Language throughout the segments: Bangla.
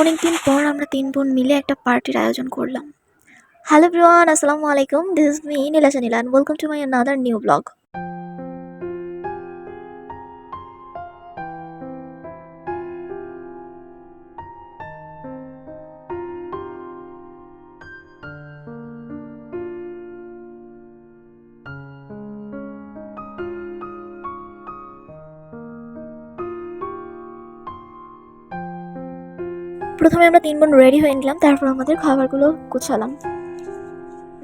অনেকদিন পর আমরা তিন বোন মিলে একটা পার্টির আয়োজন করলাম। হ্যালো ব্রিওয়ান আসসালামু আলাইকুম। This is me Nilasha Nilan. Welcome to my another new blog প্রথমে আমরা তিন বোন রেডি হয়ে নিলাম, তারপর আমাদের খাবারগুলো গুছালাম।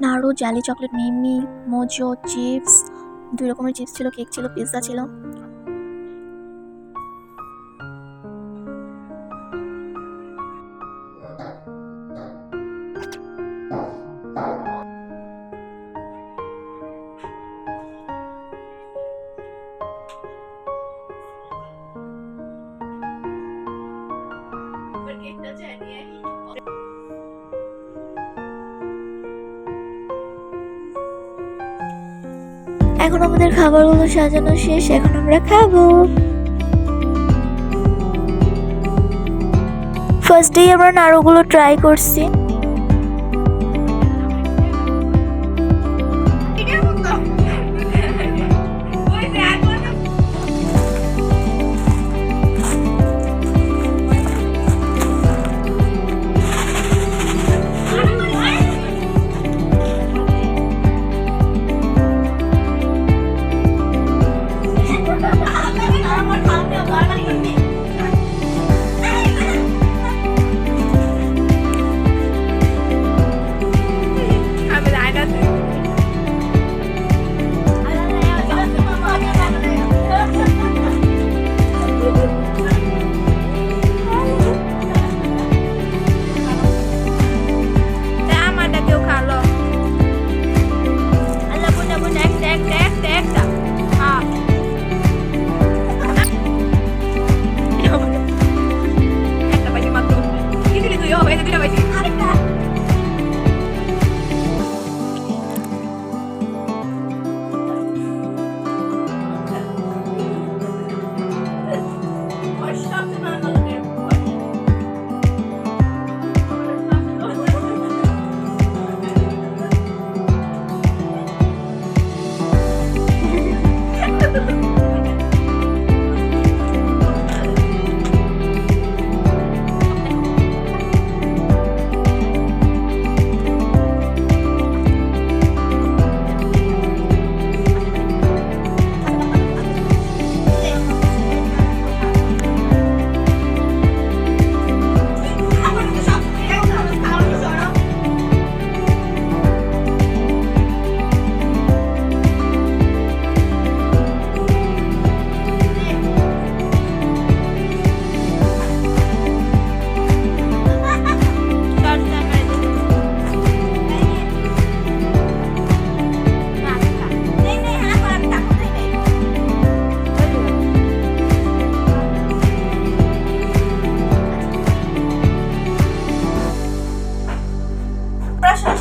নাড়ু, জালি চকলেট মিমি মোজো চিপস দুই রকমের চিপস ছিল কেক ছিল পিৎজা ছিল। এখন আমাদের খাবারগুলো সাজানো শেষ এখন আমরা খাব। ফার্স্ট ডে আমরা নাড়ুগুলো ট্রাই করছি।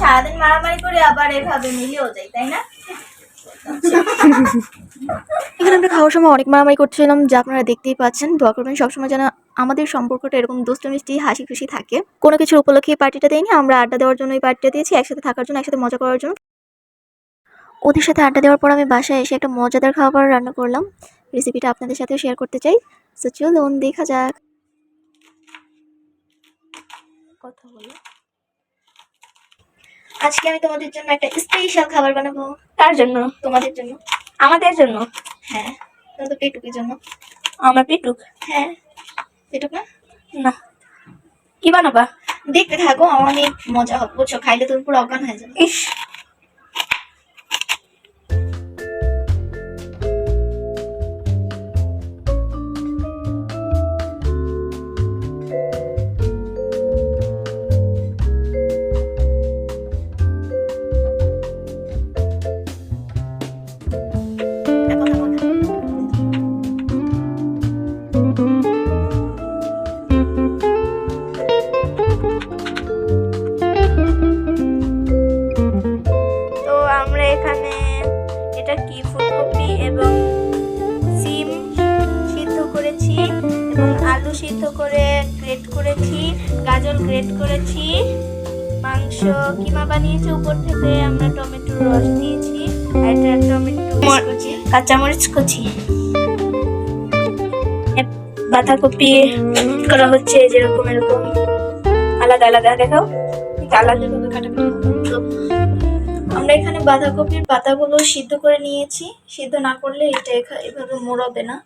সারাদিন মারামারি করে আবার এভাবে মিলেও যাই তাই না? এখানে আমরা খাওয়ার সময় অনেক মারামারি করছিলাম, যা আপনারা দেখতেই পাচ্ছেন। দোয়া করবেন, সবসময় যেন আমাদের সম্পর্কটা এরকম দুষ্ট, মিষ্টি হাসি খুশি থাকে। কোনো কিছুর উপলক্ষে পার্টিটা দেয়নি আমরা আড্ডা দেওয়ার জন্য এই পার্টিটা দিয়েছি, একসাথে থাকার জন্য, একসাথে মজা করার জন্য। ওদের সাথে আড্ডা দেওয়ার পর আমি বাসায় এসে একটা মজাদার খাবার রান্না করলাম। রেসিপিটা আপনাদের সাথেও শেয়ার করতে চাই। সো চলুন, দেখা যাক। কথা বলো। আজকে আমি তোমাদের জন্য একটা স্পেশাল খাবার বানাবো। কার জন্য? তোমাদের জন্য। আমাদের জন্য? হ্যাঁ তোমাদের পেটুকের জন্য। আমার পেটুক? হ্যাঁ পেটুক না? না। কি বানাবা? দেখতে থাকো অনেক মজা হবে। বুঝছ খাইলে তুমি পুরো অজ্ঞান হয়ে যাবে। ইস। ফুলকপি এবং সিম সিদ্ধ করেছি এবং আলু সিদ্ধ করে গ্রেট করেছি গাজর গ্রেট করেছি মাংস কিমা বানিয়েছি উপর থেকে আমরা টমেটোর রস দিয়েছি এটা টমেটো কাঁচামরিচ কুচি। বাঁধাকপি করা হচ্ছে যেরকম এরকম। আলাদা আলাদা দেখাও। আলাদা কাটাকাটি। আমরা এখানে বাঁধাকপির পাতাগুলো সিদ্ধ করে নিয়েছি। সিদ্ধ না করলে এটা এভাবে মোড়াবে না।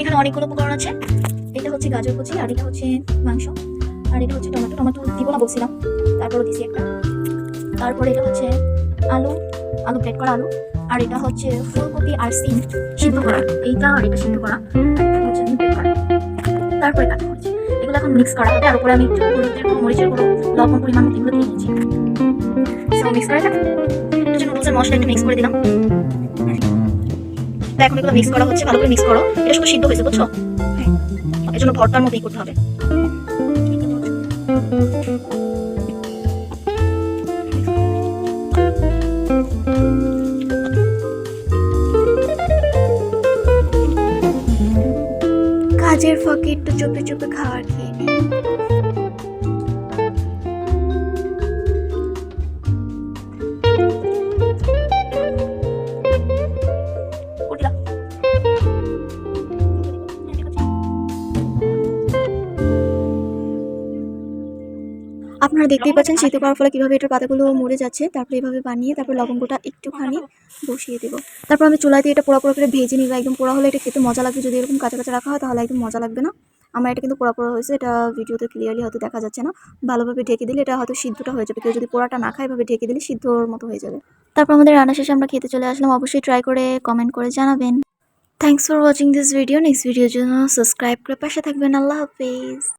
এখানে অনেকগুলো উপকরণ আছে। এটা হচ্ছে গাজর কুচি আর এটা হচ্ছে মাংস। আর এটা হচ্ছে টমেটো। টমেটো দিব না বলছিলাম। তারপরে দিছি একটা। তারপরে এটা হচ্ছে আলু। আলু প্লেট করা আলু। আর এটা হচ্ছে ফুলকপি আর সিম সিদ্ধ করা। এইটা আর এটা সিদ্ধ করা। তারপরে কাটা করছি। এগুলো এখন মিক্স করা হবে আর উপরে আমি একটু হলুদের গুঁড়ো মরিচের গুঁড়ো লবণ পরিমাণ মতো এগুলো দিয়ে দিয়েছি সো মিক্স করা যাক। নুডলসের মশলা একটু মিক্স করে দিলাম। এখন এগুলো মিক্স করা হচ্ছে ভালো করে মিক্স করো। এটা শুধু সিদ্ধ হয়েছে বুঝছ? হ্যাঁ। এর জন্য ভর্তার মতোই করতে হবে। কাজের ফাঁকে একটু চুপে চুপে খাবার খেয়ে নিই। আপনারা দেখতেই পাচ্ছেন শীত করার ফলে কীভাবে এটার পাতাগুলো মরে যাচ্ছে তারপরে এভাবে বানিয়ে তারপর লবঙ্গটা একটুখানি বসিয়ে দেবো। তারপর আমি চুলা দিয়ে এটা পোড়া পোড়া করে ভেজে নিব। একদম পোড়া হলে এটা খেতে মজা লাগবে। যদি এরকম কাঁচা কাঁচা রাখা হয় তাহলে একদম মজা লাগবে না। আমার এটা কিন্তু পোড়া পোড়া হয়েছে। এটা ভিডিওতে ক্লিয়ারলি হয়তো দেখা যাচ্ছে না। ভালোভাবে ঢেকে দিলে এটা হয়তো সিদ্ধটা হয়ে যাবে। কেউ যদি পোড়াটা না খায় এভাবে ঢেকে দিলে সিদ্ধর মতো হয়ে যাবে। তারপর আমাদের রান্না শেষে আমরা খেতে চলে আসলাম। অবশ্যই ট্রাই করে কমেন্ট করে জানাবেন। Thanks for watching this video next ভিডিওর জন্য সাবস্ক্রাইব করে পাশে থাকবেন। আল্লাহ হাফেজ।